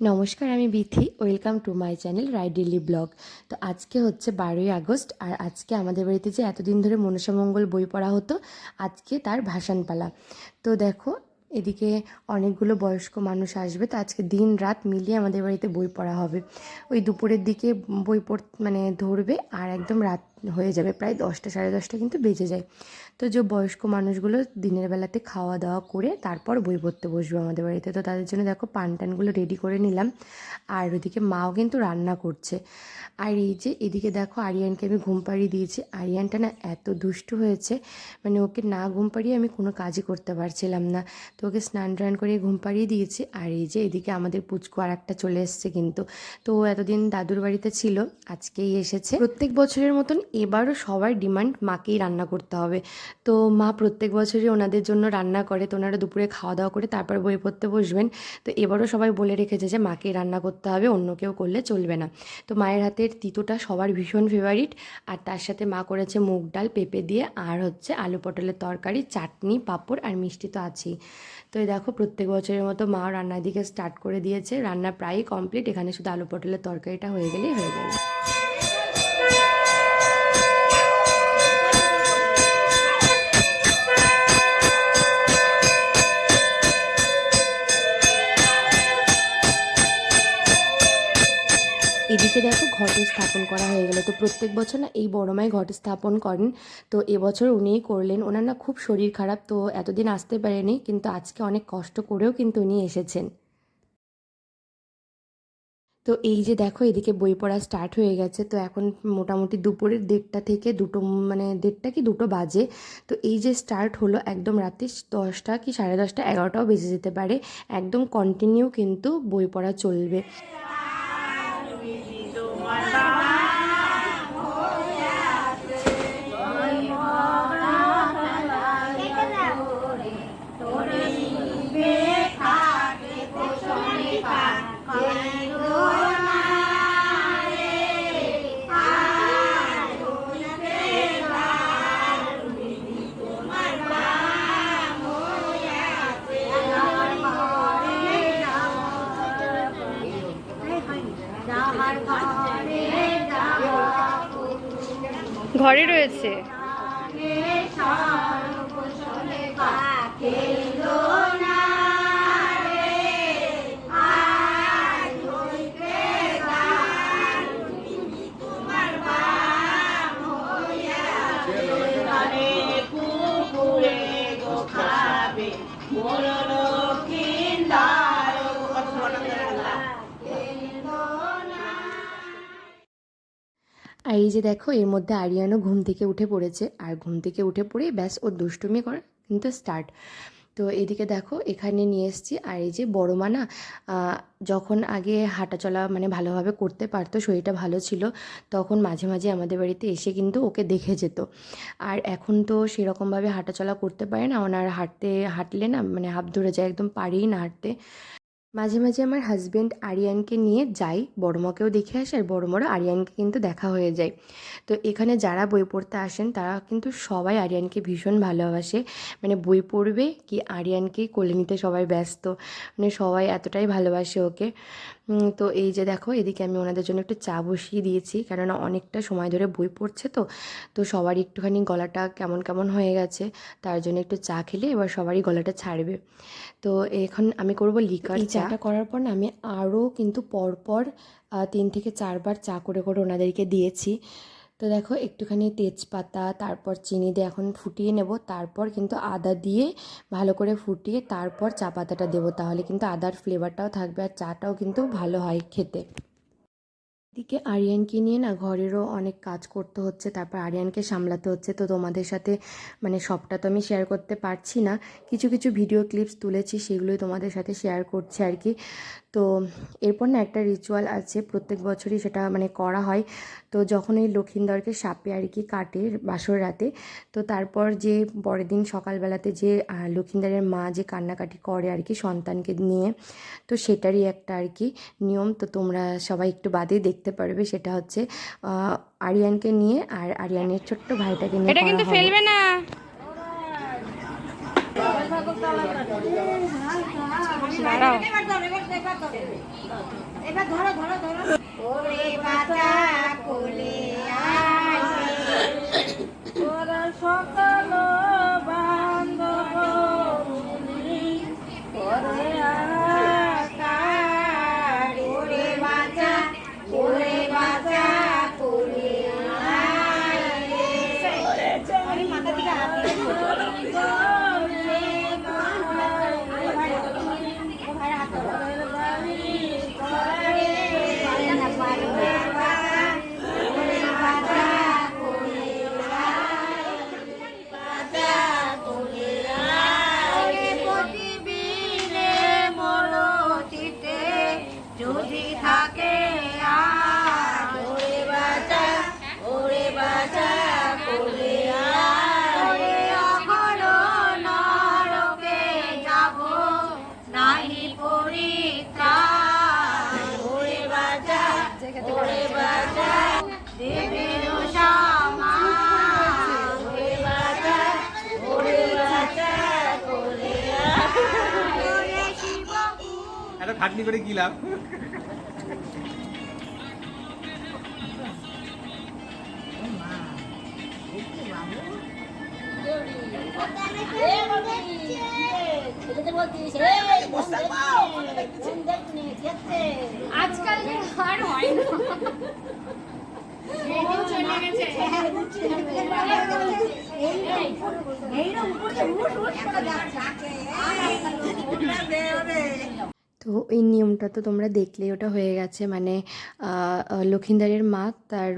নমস্কার, আমি Bithi welcome to my channel Ridely vlog. তো আজকে হচ্ছে বারোই আগস্ট, আর আজকে আমাদের বাড়িতে যে এতদিন ধরে মনসামঙ্গল বই পড়া হতো, আজকে তার ভাসান পালা তো দেখো, এদিকে অনেকগুলো বয়স্ক মানুষ আসবে, তো আজকে দিন রাত মিলিয়ে আমাদের বাড়িতে বই পড়া হবে। ওই দুপুরের দিকে বই পড় মানে ধরবে, আর একদম রাত হয়ে যাবে, প্রায় দশটা, সাড়ে দশটা কিন্তু বেজে যায়। তো যে বয়স্ক মানুষগুলো দিনের বেলাতে খাওয়া দাওয়া করে তারপর বই পড়তে বসবে আমাদের বাড়িতে। তো তাদের জন্য দেখো পান টানগুলো রেডি করে নিলাম। আর ওদিকে মাও কিন্তু রান্না করছে। আর এই যে এদিকে দেখো আরিয়ানকে আমি ঘুম পাড়িয়ে দিয়েছি। আরিয়ানটা না এত দুষ্টু হয়েছে মানে ওকে না ঘুম পাড়িয়ে আমি কোনো কাজই করতে পারছিলাম না। তো ওকে স্নান টান করে ঘুম পাড়িয়ে দিয়েছি। আর এই যে এদিকে আমাদের পুচকু আর একটা চলে এসছে কিন্তু। তো ও এতদিন দাদুর বাড়িতে ছিল, আজকেই এসেছে। প্রত্যেক বছরের মতন এবারও সবার ডিমান্ড মাকেই রান্না করতে হবে। তো মা প্রত্যেক বছরই ওনাদের জন্য রান্না করে, তো ওনারা দুপুরে খাওয়া দাওয়া করে তারপর বই পড়তে বসবেন। তো এবারও সবাই বলে রেখেছে যে মাকেই রান্না করতে হবে, অন্য কেউ করলে চলবে না। তো মায়ের হাতের তিতোটা সবার ভীষণ ফেভারিট আর তার সাথে মা করেছে মুগ ডাল, পেঁপে দিয়ে, আর হচ্ছে আলু পটলের তরকারি, চাটনি, পাঁপড়, আর মিষ্টি তো আছেই। তো এই দেখো প্রত্যেক বছরের মতো মা রান্নার দিকে স্টার্ট করে দিয়েছে। রান্না প্রায়ই কমপ্লিট এখানে শুধু আলু পটলের তরকারিটা হয়ে গেলেই হয়ে যাবে। এদিকে দেখো ঘট স্থাপন করা হয়ে গেল। তো প্রত্যেক বছর না এই বড় মাই ঘট স্থাপন করেন। তো এবছর উনিই করলেন। ওনার না খুব শরীর খারাপ, তো এতদিন আসতে পারেনি, কিন্তু আজকে অনেক কষ্ট করেও কিন্তু উনি এসেছেন। তো এই যে দেখো এদিকে বই পড়া স্টার্ট হয়ে গেছে। তো এখন মোটামুটি দুপুরের দেড়টা থেকে দুটো মানে দেড়টা কি দুটো বাজে। তো এই যে স্টার্ট হলো একদম রাতে দশটা কি সাড়ে দশটা এগারোটাও বেজে যেতে পারে। একদম কন্টিনিউ কিন্তু বই পড়া চলবে। ঘরে রয়েছে। আর এই যে দেখো, এর মধ্যে আরিয়ানও ঘুম থেকে উঠে পড়েছে। আর ঘুম থেকে উঠে পড়ে ব্যাস ওর দুষ্টুমি করে কিন্তু স্টার্ট তো এদিকে দেখো, এখানে নিয়ে এসেছি। আর এই যে বড় মা না যখন আগে হাঁটা চলা মানে ভালোভাবে করতে পারতো, শরীরটা ভালো ছিল, তখন মাঝে মাঝে আমাদের বাড়িতে এসে কিন্তু ওকে দেখে যেত। আর এখন তো সেরকমভাবে হাঁটা চলা করতে পারে না। ওনার হাঁটতে, হাঁটলে না মানে হাফ ধরে যায়, একদম পারেই না হাঁটতে। মাঝে মাঝে আমার হাজব্যান্ড আরিয়ানকে নিয়ে যাই বড়মাকেও দেখে আসে আর বড়মারও আরিয়ানকে কিন্তু দেখা হয়ে যায়। তো এখানে যারা বই পড়তে আসেন তারা কিন্তু সবাই আরিয়ানকে ভীষণ ভালোবাসে। মানে বই পড়বে কি আরিয়ানকেই কোলে নিতে সবাই ব্যস্ত মানে সবাই এতটাই ভালোবাসে ওকে। তো এই যে দেখো এদিকে আমি ওনাদের জন্য একটু চা বসিয়ে দিয়েছি কেননা অনেকটা সময় ধরে বই পড়ছে তো তো সবারই একটুখানি গলাটা কেমন কেমন হয়ে গেছে তার জন্য একটু চা খেলে এবার সবারই গলাটা ছাড়বে। তো এখন আমি করব লিকার চাটা করার পর না আমি আরও কিন্তু পরপর তিন থেকে চারবার চা করে করে ওনাদেরকে দিয়েছি। তো দেখো একটুখানি তেজপাতা, তারপর চিনি দিয়ে এখন ফুটিয়ে নেব, তারপর কিন্তু আদা দিয়ে ভালো করে ফুটিয়ে তারপর চা পাতাটা দেবো। তাহলে কিন্তু আদার ফ্লেভারটাও থাকবে আর চাটাও কিন্তু ভালো হয় খেতে। এদিকে আরিয়ানকে নিয়ে না ঘরেরও অনেক কাজ করতে হচ্ছে, তারপর আরিয়ানকে সামলাতে হচ্ছে। তো তোমাদের সাথে মানে সবটা তো আমি শেয়ার করতে পারছি না। কিছু কিছু ভিডিও ক্লিপস তুলেছি, সেগুলোই তোমাদের সাথে শেয়ার করছি আর কি। তো এরপর না একটা রিচুয়াল আছে, প্রত্যেক বছরই সেটা মানে করা হয়। তো যখন এই লক্ষিন্দরকে সাপে আর কি কাটে বাসর রাতে, তো তারপর যে পরের দিন সকালবেলাতে যে লক্ষিন্দরের মা যে কান্নাকাটি করে আর কি সন্তানকে নিয়ে, তো সেটারই একটা আর কি নিয়ম। তো তোমরা সবাই একটু বাদেই দেখতে পারবে সেটা হচ্ছে আহ, আরিয়ানকে নিয়ে আর আরিয়ানের ছোট্ট ভাইটাকে নিয়ে এটা কিন্তু ফেলবে না। দাঁড়াও। খাটনি করে কি লাভ আজকাল আর হয় না চলে গেছে তো এই নিয়মটা তো তোমরা দেখলেই ওটা হয়ে গেছে। মানে লক্ষিন্দারের মা তার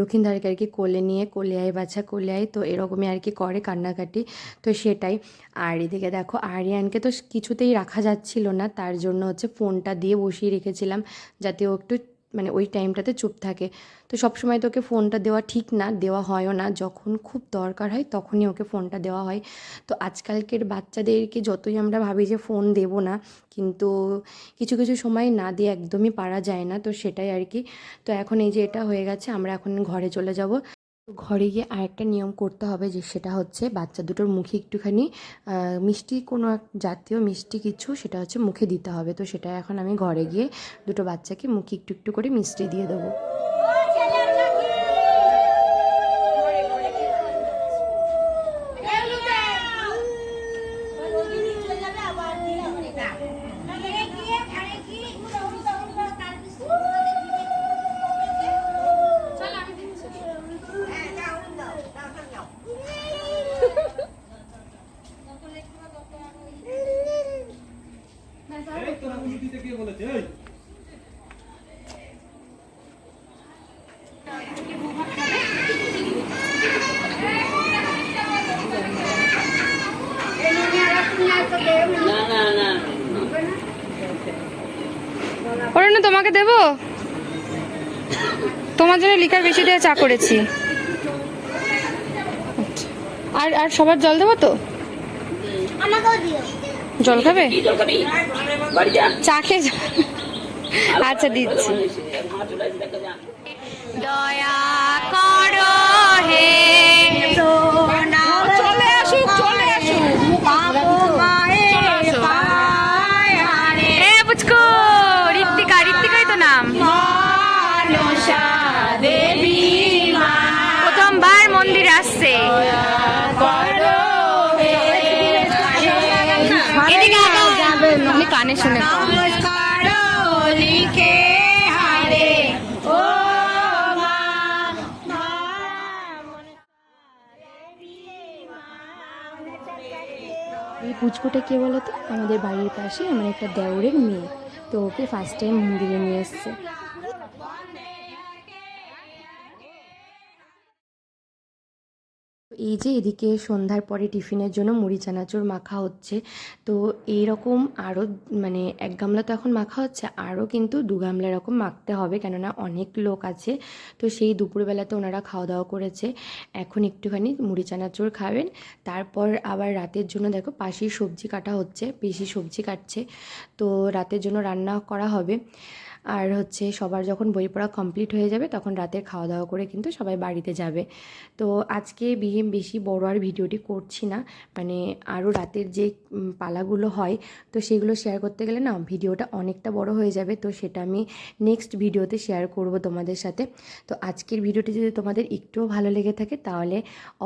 লক্ষিন্দারকে আর কি কোলে নিয়ে কোলে আয় বাছা কোলে আয় তো এরকমই আর কি করে কান্নাকাটি। তো সেটাই। আর এদিকে দেখো, আরিয়ানকে তো কিছুতেই রাখা যাচ্ছিল না। তার জন্য হচ্ছে ফোনটা দিয়ে বসিয়ে রেখেছিলাম। যাতে ও একটু মানে ওই টাইমটাতে চুপ থাকে। তো সবসময় তো ওকে ফোনটা দেওয়া ঠিক না, দেওয়া হয়ও না। যখন খুব দরকার হয় তখনই ওকে ফোনটা দেওয়া হয়। তো আজকালকের বাচ্চাদেরকে যতই আমরা ভাবি যে ফোন দেব না, কিন্তু কিছু কিছু সময় না দিয়ে একদমই পারা যায় না। তো সেটাই আর কি। তো এখন এই যে এটা হয়ে গেছে, আমরা এখন ঘরে চলে যাব। ঘরে গিয়ে আরেকটা নিয়ম করতে হবে যে সেটা হচ্ছে বাচ্চা দুটোর মুখে একটুখানি মিষ্টি কোনো এক জাতীয় মিষ্টি কিছু সেটা হচ্ছে মুখে দিতে হবে। তো সেটা এখন আমি ঘরে গিয়ে দুটো বাচ্চাকে মুখে একটু একটু করে মিষ্টি দিয়ে দেবো। ওরা না তোমাকে দেব? তোমার জন্য লিকার বেশি দিয়ে চা করেছি। আর আর সবার জল দেবো তো? জল খাবে? চা খেয়ে আচ্ছা দিচ্ছি। দয়া করো হে চলে আসুক চলে আসুক। ঋত্বিকা ঋত্বিকাই তো নাম। প্রথমবার মন্দিরে আসছে। কানে শুনে নমস্কার লিখে পুচকুটা কে বলো তো? আমাদের বাড়ির পাশে আমার একটা দেওরের মেয়ে। তো ওকে ফার্স্ট টাইম মন্দিরে নিয়ে এসছে। এই যে এদিকে সন্ধ্যার পরে টিফিনের জন্য মুড়ি, চানাচুর মাখা হচ্ছে। তো এইরকম আরও মানে এক গামলা তো এখন মাখা হচ্ছে আরও কিন্তু দু গামলা এরকম মাখতে হবে কেননা অনেক লোক আছে। তো সেই দুপুরবেলাতে ওনারা খাওয়া দাওয়া করেছে। এখন একটুখানি মুড়ি, চানাচুর খাবেন। তারপর আবার রাতের জন্য দেখো পাশি সবজি কাটা হচ্ছে, বেশি সবজি কাটছে। তো রাতের জন্য রান্না করা হবে। আর হচ্ছে সবার যখন বই পড়া কমপ্লিট হয়ে যাবে, তখন রাতের খাওয়া দাওয়া করে কিন্তু সবাই বাড়িতে যাবে। তো আজকে বিয়ে বেশি বড় আর ভিডিওটি করছি না মানে আরও রাতের যে পালাগুলো হয়, তো সেগুলো শেয়ার করতে গেলে না ভিডিওটা অনেকটা বড় হয়ে যাবে, তো সেটা আমি নেক্সট ভিডিওতে শেয়ার করব তোমাদের সাথে। তো আজকের ভিডিওটি যদি তোমাদের একটুও ভালো লেগে থাকে, তাহলে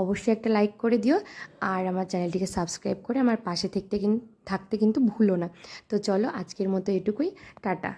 অবশ্যই একটা লাইক করে দিও, আর আমার চ্যানেলটিকে সাবস্ক্রাইব করে আমার পাশে থাকতে থাকতে কিন্তু ভুলো না। তো চলো আজকের মতো এটুকুই, টাটা।